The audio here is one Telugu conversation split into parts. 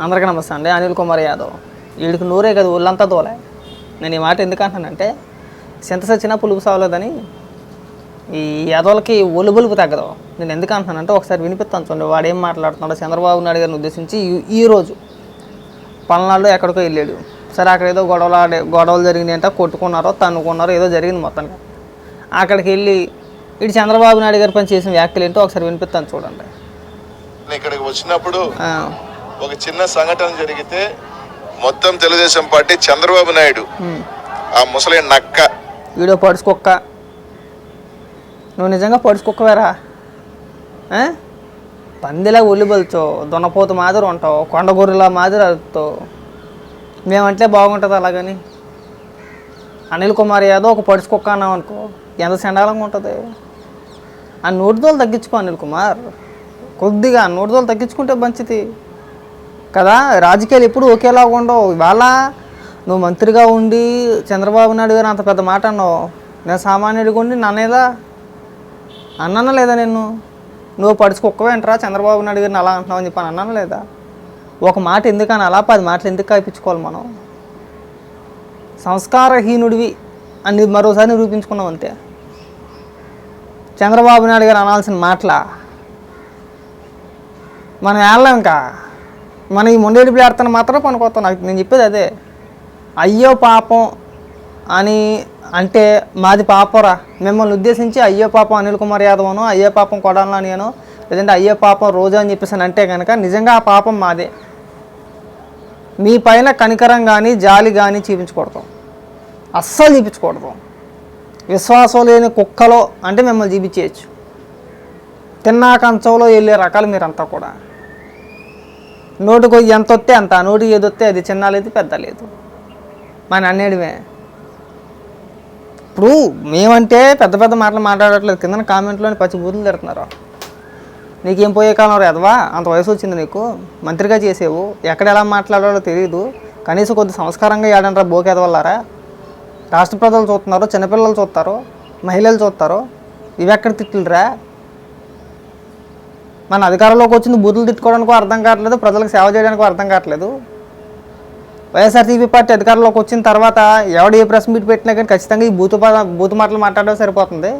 అందరికీ నమస్తే అండి. అనిల్ కుమార్ యాదవ్. వీడికి నూరే కదా ఒళ్ళంతా దోలే నేను ఈ మాట ఎందుకు అంటానంటే చింత సచ్చినా పులుపు సావలేదని ఈ యాదవులకి ఒళ్ళు బలుపు తగ్గదు. నేను ఎందుకు అంటున్నానంటే ఒకసారి వినిపిస్తాను చూడండి వాడు ఏం మాట్లాడుతున్నాడో. చంద్రబాబు నాయుడు గారిని ఉద్దేశించి ఈ- ఈ రోజు పల్నాడులో ఎక్కడికో వెళ్ళాడు. సరే అక్కడ ఏదో గొడవలు ఆడే గొడవలు జరిగినాయి అంటే కొట్టుకున్నారో తన్నుకున్నారో ఏదో జరిగింది మొత్తానికి. అక్కడికి వెళ్ళి ఇటు చంద్రబాబు నాయుడు గారి పని చేసిన వ్యాఖ్యలు ఏంటో ఒకసారి వినిపిస్తాను చూడండి. ఇక్కడికి వచ్చినప్పుడు ఒక చిన్న సంఘటన జరిగితే మొత్తం తెలుగుదేశం పార్టీ చంద్రబాబు నాయుడు. ఆ ముసలి నక్క. వీడియో పడుచుకుక్క. నువ్వు నిజంగా పడుచుకుక్కవేరా? పందిలా ఒళ్ళు బలుచో దున్నపోతు మాదిరి ఉంటావు కొండగొర్రెలా మాదిరి అరుతావు. మేమంటే బాగుంటుంది అలాగని. అనిల్ కుమార్ యాదవ్ ఒక పడుచుకుక్క అన్నావు అనుకో ఎంత చండాలంగా ఉంటుంది? ఆ నోటిదోలు తగ్గించుకో అనిల్ కుమార్. కొద్దిగా నోటిదోలు తగ్గించుకుంటే మంచిది. కదా? రాజకీయాలు ఎప్పుడు ఒకేలాగా ఉండవు. ఇవాళ నువ్వు మంత్రిగా ఉండి చంద్రబాబు నాయుడు గారు అంత పెద్ద మాట అన్నావు. నేను సామాన్యుడిగా ఉండి నన్నేదా అన్నాను లేదా నేను నువ్వు పడుచుకుక్కవేంట్రా చంద్రబాబు నాయుడు గారిని అలా అంటున్నావు అని చెప్పాను అన్నాను లేదా? ఒక మాట ఎందుకని? అలా పది మాటలు ఎందుకు కాయిపించుకోవాలి మనం? సంస్కారహీనుడివి అని మరోసారి నిరూపించుకున్నావు అంతే. చంద్రబాబు నాయుడు గారు అనాల్సిన మాటలా? మనం వెళ్ళాం ఇంకా? మన ఈ మొండేడి ప్రార్థన మాత్రం పనుకోతాం నాకు నేను చెప్పేది అదే. అయ్యో పాపం అని అంటే మాది పాపరా. మిమ్మల్ని ఉద్దేశించి అయ్యో పాపం అనిల్ కుమార్ యాదవ్ అను అయ్యో పాపం కొడాలని అను లేదంటే అయ్యో పాపం రోజా అని చెప్పేసి అంటే కనుక నిజంగా ఆ పాపం మాదే. మీ పైన కనికరం కానీ జాలి కానీ చూపించకూడదు. అస్సలు చూపించకూడదు. విశ్వాసం లేని కుక్కలో అంటే మిమ్మల్ని చూపించేయచ్చు. తిన్నా కంచంలో వెళ్ళే రకాలు మీరంతా కూడా. నోటుకు ఎంత వస్తే అంత నోటికి ఏది వస్తే అది చిన్న లేదు పెద్ద లేదు మన అన్నేడిమే ఇప్పుడు మేమంటే పెద్ద పెద్ద మాటలు మాట్లాడట్లేదు. కింద కామెంట్లోని పచ్చి బూతులు తిడుతున్నారు? నీకేం పోయే కాలం ఎదవా అంత వయసు వచ్చింది నీకు. మంత్రిగా చేసేవు. ఎక్కడ ఎలా మాట్లాడాలో తెలియదు కనీసం కొద్ది సంస్కారంగా ఏడంటారా బోకి ఎదవల్లారా రాష్ట్ర ప్రజలు చూస్తున్నారు చిన్నపిల్లలు చూస్తారు మహిళలు చూస్తారు ఇవి ఎక్కడ తిట్లురా మన అధికారంలోకి వచ్చింది బూతులు తిట్టుకోవడానికి అర్థం కావట్లేదు ప్రజలకు సేవ చేయడానికి అర్థం కావట్లేదు. వైఎస్ఆర్సీపీ పార్టీ అధికారంలోకి వచ్చిన తర్వాత ఎవడు ఏ ప్రెస్ మీట్ పెట్టినా కానీ ఖచ్చితంగా ఈ బూతు బూతు మాటలు మాట్లాడడం సరిపోతుంది.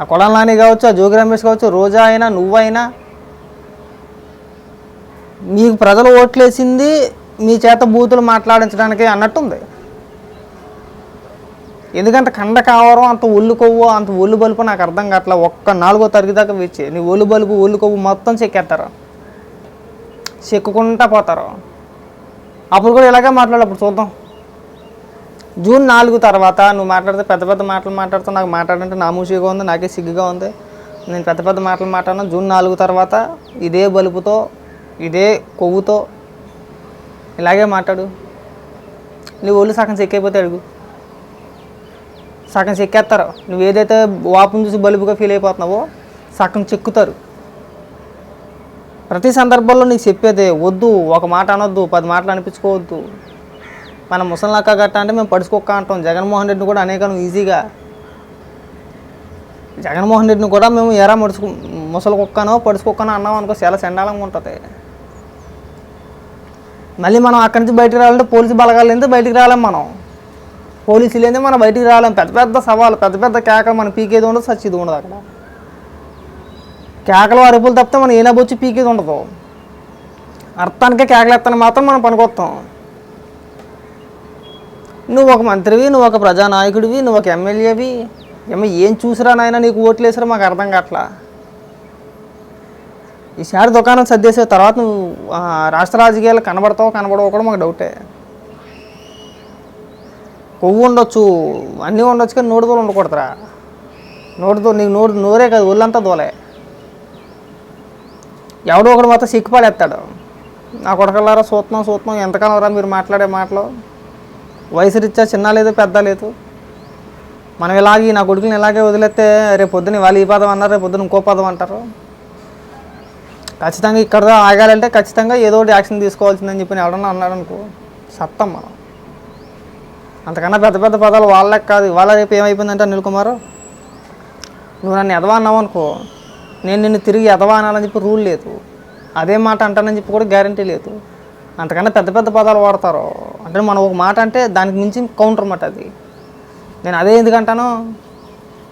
ఆ కొడాల కావచ్చు ఆ జోగి రమేష్ కావచ్చు రోజా అయినా నువ్వైనా మీకు ప్రజలు ఓట్లేసింది మీ చేత బూతులు మాట్లాడించడానికి అన్నట్టుంది. ఎందుకంటే కండ కావరం అంత ఒళ్ళు కొవ్వు అంత ఒళ్ళు బలుపు నాకు అర్థం కావట్లే. ఒక్క నాలుగో తరగతి దాకా వచ్చి నీ ఒళ్ళు బలుపు ఒళ్ళు కొవ్వు మొత్తం చెక్కేస్తారు చెక్కుకుంటా పోతారు. అప్పుడు కూడా ఇలాగే మాట్లాడు అప్పుడు చూద్దాం. జూన్ నాలుగు తర్వాత నువ్వు మాట్లాడితే పెద్ద పెద్ద మాటలు మాట్లాడుతావు నాకు మాట్లాడంటే నామూషిగా ఉంది నాకే సిగ్గుగా ఉంది. నేను పెద్ద పెద్ద మాటలు మాట్లాడినా. జూన్ నాలుగు తర్వాత ఇదే బలుపుతో ఇదే కొవ్వుతో ఇలాగే మాట్లాడు. నీ ఒళ్ళు సగం చెక్కైపోతే అడుగు. సగం చెక్కేస్తారు నువ్వు ఏదైతే వాపును చూసి బలుపుగా ఫీల్ అయిపోతున్నావో సగం చెక్కుతారు. ప్రతి సందర్భంలో నీకు చెప్పేదే వద్దు ఒక మాట అనొద్దు పది మాటలు అనిపించుకోవద్దు. మన ముసలినక్క గట్ట అంటే మేము పడుచుకోక అంటాం. జగన్మోహన్ రెడ్డిని కూడా అనేకం ఈజీగా. జగన్మోహన్ రెడ్డిని కూడా మేము ఎరా ముడుచుకు ముసలి కుక్కనో పడుచుకుక్కనో అన్నాం అనుకో చాలా చండాలంగా ఉంటుంది. మళ్ళీ మనం అక్కడి నుంచి బయటికి రావాలంటే పోలీసు బలగాలు బయటికి రాలేం మనం. పోలీసులు లేనిదే మనం బయటికి రాలేం. పెద్ద పెద్ద సవాలు పెద్ద పెద్ద కేక మనం పీకేది ఉండదు సచ్చేది ఉండదు అక్కడ. కేకలు అరుపులు తప్పితే మనం ఏనబొచ్చి పీకేది ఉండదు. అర్థానికే కేకలు ఎత్తాను మాత్రం మనం పనికొస్తాం. నువ్వు ఒక మంత్రివి నువ్వు ఒక ప్రజానాయకుడివి నువ్వు ఒక ఎమ్మెల్యేవి. ఏమో ఏం చూసిరా నాయన నీకు ఓట్లు వేసిరా మాకు అర్థం కావట్లా. ఈసారి దుకాణం సర్దేసే తర్వాత నువ్వు రాష్ట్ర రాజకీయాలు కనబడతావు కనబడవు కూడా మాకు డౌటే. కొవ్వు ఉండొచ్చు అన్నీ ఉండొచ్చు కానీ నోటితో ఉండకూడదురా. నోటితో నీకు నోరు నోరే కాదు ఒళ్ళంతా దోలే ఎవడో ఒకడు మాత్రం సిక్కుపడేస్తాడు నా కొడకల్లారా సూత్నం సూత్నం ఎంతకాలం రా మీరు మాట్లాడే మాటలు? వయసు రీత్యా చిన్న లేదు పెద్ద లేదు. మనం ఇలాగే నా కొడుకుని ఇలాగే వదిలేస్తే రేపు పొద్దున వాళ్ళు ఈ పదం అన్నారు రేపు పొద్దున ఇంకో పదం అంటారు. ఖచ్చితంగా ఇక్కడ ఆగాలంటే ఖచ్చితంగా ఏదో ఒకటి యాక్షన్ తీసుకోవాల్సిందని చెప్పి ఎవడన్నా అన్నాడు అనుకో సత్తం మనం. అంతకన్నా పెద్ద పెద్ద పదాలు వాళ్ళకి కాదు. వాళ్ళ రేపు ఏమైపోయిందంటే అనిల్ కుమార్? నువ్వు నన్ను ఎదవా అన్నావు అనుకో. నేను నిన్ను తిరిగి ఎదవా అనాలని చెప్పి రూల్ లేదు. అదే మాట అంటానని చెప్పి కూడా గ్యారంటీ లేదు. అంతకన్నా పెద్ద పెద్ద పదాలు వాడతారు? అంటే మనం ఒక మాట అంటే దానికి మించి కౌంటర్ మాట అది. నేను అదే ఎందుకంటాను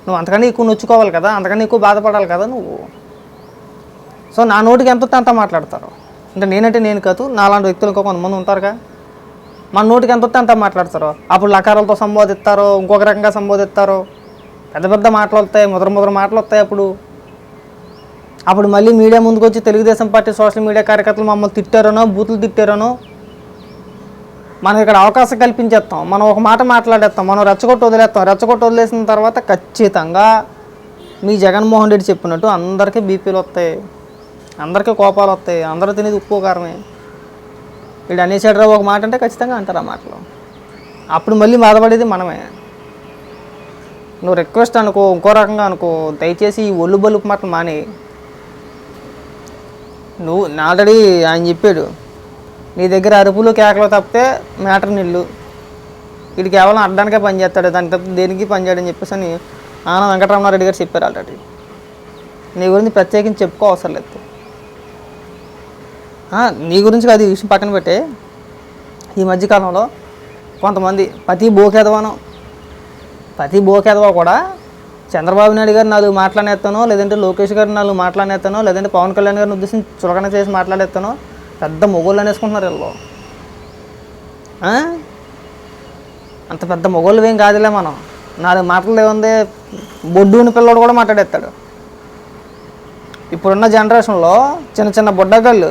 నువ్వు అంతకన్నా ఎక్కువ నొచ్చుకోవాలి కదా. అంతకన్నా ఎక్కువ బాధపడాలి కదా నువ్వు. సో నా నోటికి ఎంత అంత మాట్లాడతారు? అంటే నేనంటే నేను కాదు నాలాంటి వ్యక్తులు ఇంకా కొంతమంది ఉంటారుగా. మన నోటికి ఎంత వస్తే అంత మాట్లాడతారు. అప్పుడు లకారాలతో సంబోధిస్తారు ఇంకొక రకంగా సంబోధిస్తారు. పెద్ద పెద్ద మాటలు వస్తాయి ముద్ర ముద్ర మాటలు వస్తాయి అప్పుడు. అప్పుడు మళ్ళీ మీడియా ముందుకు వచ్చి తెలుగుదేశం పార్టీ సోషల్ మీడియా కార్యకర్తలు మమ్మల్ని తిట్టారనో బూతులు తిట్టారనో మనం ఇక్కడ అవకాశం కల్పించేస్తాం. మనం ఒక మాట మాట్లాడేస్తాం మనం రెచ్చగొట్టు వదిలేస్తాం. రెచ్చగొట్టు వదిలేసిన తర్వాత ఖచ్చితంగా మీ జగన్మోహన్ రెడ్డి చెప్పినట్టు అందరికీ బీపీలు వస్తాయి అందరికీ కోపాలు వస్తాయి అందరూ తినేది ఉప్పు కారమే. వీడు అనేసాడు ఒక మాట అంటే ఖచ్చితంగా అంటారు ఆ మాటలు. అప్పుడు మళ్ళీ బాధపడేది మనమే. నువ్వు రిక్వెస్ట్ అనుకో ఇంకో రకంగా అనుకో దయచేసి ఈ ఒళ్ళు బలుపు మాటలు మాని. నువ్వు ఆల్రెడీ ఆయన చెప్పాడు నీ దగ్గర అరుపులు కేకలు తప్పితే మ్యాటర్ నిల్లు. వీడు కేవలం అడ్డానికే పనిచేస్తాడు దానికి తప్ప దేనికి పనిచేయడని చెప్పేసి అని ఆనంద వెంకటరమణారెడ్డి గారు చెప్పారు ఆల్రెడీ. నీ గురించి ప్రత్యేకించి చెప్పుకో అవసరం లేదు. నీ గురించి అది విషయం పక్కన పెట్టే. ఈ మధ్యకాలంలో కొంతమంది ప్రతి బోకేదవానం ప్రతి బోకేదవా కూడా చంద్రబాబు నాయుడు గారు నాలుగు మాట్లాడేస్తానో లేదంటే లోకేష్ గారు నాలుగు మాట్లాడేస్తానో లేదంటే పవన్ కళ్యాణ్ గారిని ఉద్దేశించి చులకన చేసి మాట్లాడేస్తానో పెద్ద మొగోళ్ళు అనేసుకుంటున్నారు వీళ్ళు. అంత పెద్ద మొగోళ్ళు ఏం కాదులే మనం. నాలుగు మాటలు ఏముంది బొడ్డుని పిల్లోడు కూడా మాట్లాడేస్తాడు. ఇప్పుడున్న జనరేషన్లో చిన్న చిన్న బుడ్డగాళ్ళు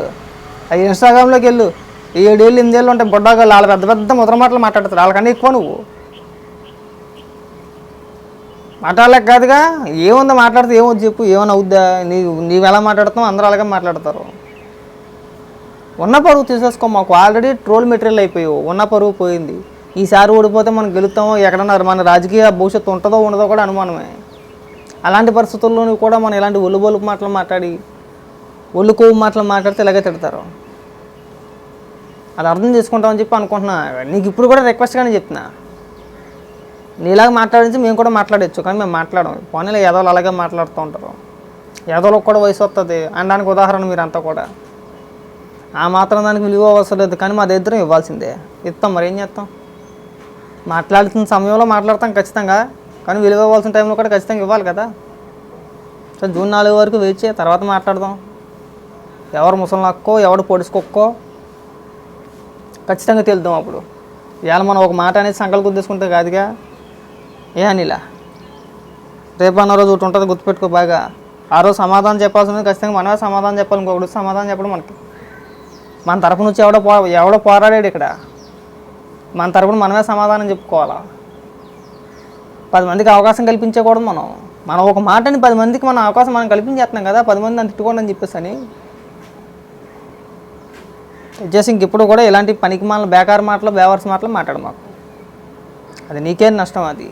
అవి ఇన్స్టాగ్రామ్లోకి వెళ్ళు. ఏడేళ్ళు ఎనిమిదేళ్ళు ఉంటాయి. బుడ్డగాళ్ళు వాళ్ళ పెద్ద పెద్ద ముద్ర మాటలు మాట్లాడతారు వాళ్ళకన్నా ఎక్కువ నువ్వు. మాట్లాడలేక కాదుగా. ఏముందో మాట్లాడితే ఏమవుద్ది చెప్పు. ఏమైనా అవుద్దా? నీ నీవు ఎలా మాట్లాడుతావు అందరూ అలాగే మాట్లాడతారు. ఉన్న పరువు తీసేసుకో. మాకు ఆల్రెడీ ట్రోల్ మెటీరియల్ అయిపోయావు. ఉన్న పరువు పోయింది. ఈసారి ఓడిపోతే మనం గెలుస్తామో ఎక్కడన్నా మన రాజకీయ భవిష్యత్తు ఉంటుందో ఉండదో కూడా అనుమానమే. అలాంటి పరిస్థితుల్లోనూ కూడా మనం ఇలాంటి ఒళ్ళు బొలుపు మాటలు మాట్లాడి ఒళ్ళు కొవ్వు మాటలు మాట్లాడితే ఇలాగే తిడతారు. అది అర్థం చేసుకుంటామని చెప్పి అనుకుంటున్నా. నీకు ఇప్పుడు కూడా రిక్వెస్ట్గానే చెప్తున్నా. నీలాగా మాట్లాడించి మేము కూడా మాట్లాడచ్చు కానీ మేము మాట్లాడము. పోనీలో ఏదోలు అలాగే మాట్లాడుతూ ఉంటారు. ఏదోలకు కూడా వయసు వస్తుంది అనడానికి ఉదాహరణ మీరంతా కూడా. ఆ మాత్రం దానికి విలువ అవసరం లేదు కానీ మా దగ్గర ఇవ్వాల్సిందే. ఇస్తాం మరి ఏం చేస్తాం మాట్లాడుతున్న సమయంలో మాట్లాడతాం ఖచ్చితంగా కానీ విలువ ఇవ్వాల్సిన టైంలో కూడా ఖచ్చితంగా ఇవ్వాలి కదా. సో జూన్ నాలుగు వరకు వెయిట్ తర్వాత మాట్లాడదాం. ఎవరు ముసలి నక్కో ఎవడు పొడుచుకోక్కో ఖచ్చితంగా తెలుద్దాం అప్పుడు. ఇవాళ మనం ఒక మాట అనేది సంకల్పం గుర్తించుకుంటే కాదుగా? ఏ అనిలా? రేపు అన్న రోజు ఒకటి ఉంటుంది గుర్తుపెట్టుకో బాగా. ఆ రోజు సమాధానం చెప్పాల్సింది ఖచ్చితంగా మనమే సమాధానం చెప్పాలి ఇంకొకటి సమాధానం చెప్పడం మనకి. మన తరపు నుంచి ఎవడో పో ఎవడో పోరాడాడు ఇక్కడ. మన తరపున మనమే సమాధానం చెప్పుకోవాలా? పది మందికి అవకాశం కల్పించకూడదు మనం. మనం ఒక మాటని పది మందికి మనం అవకాశం మనం కల్పించేస్తున్నాం కదా పది మంది నన్ను తిట్టుకోండి అని చెప్పేసి అని వచ్చేసి ఇంకెప్పుడు కూడా ఇలాంటి పనికి మాటలు బేకార మాటలు బేవర్స్ మాటలు మాట్లాడమాకు అది నీకేం నష్టం అది.